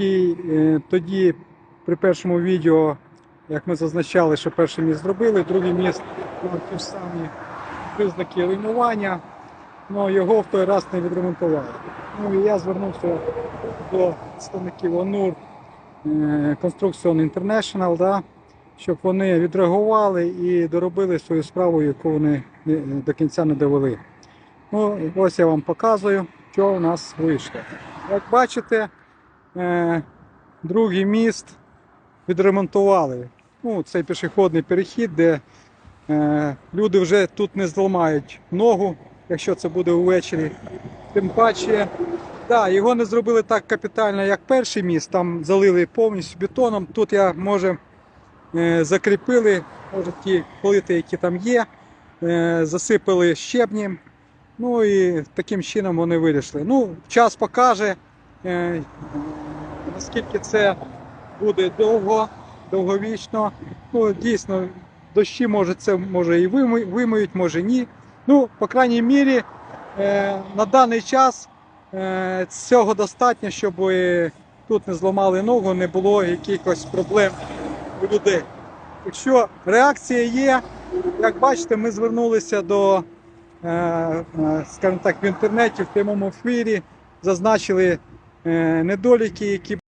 який е, тоді при першому відео, як ми зазначали, що перший міст зробили, другий міст ті ж самі признаки руйнування, але його в той раз не відремонтували. Ну і я звернувся до представників ОНУР е, Construction International, да, щоб вони відреагували і доробили свою справу, яку вони до кінця не довели. Ну, ось я вам показую, що у нас вийшло. Як бачите, е, другий міст відремонтували. Ну, цей пішохідний перехід, де е, люди вже тут не зламають ногу, якщо це буде увечері. Тим паче, да, його не зробили так капітально, як перший міст. Там залили повністю бетоном. Тут я може е, закріпили, може ті плити, які там є, е, засипали щебнем. Ну і таким чином вони вирішили. Ну, час покаже, наскільки це буде довго, довговічно. Ну, дійсно, дощі може це може і вими- вимиють, може ні. Ну, по крайній мірі, е, на даний час е, цього достатньо, щоб е, тут не зламали ногу, не було якихось проблем у людей. Якщо реакція є, як бачите, ми звернулися до, е, е, скажімо так, в інтернеті, в прямому ефірі, зазначили е, недоліки, які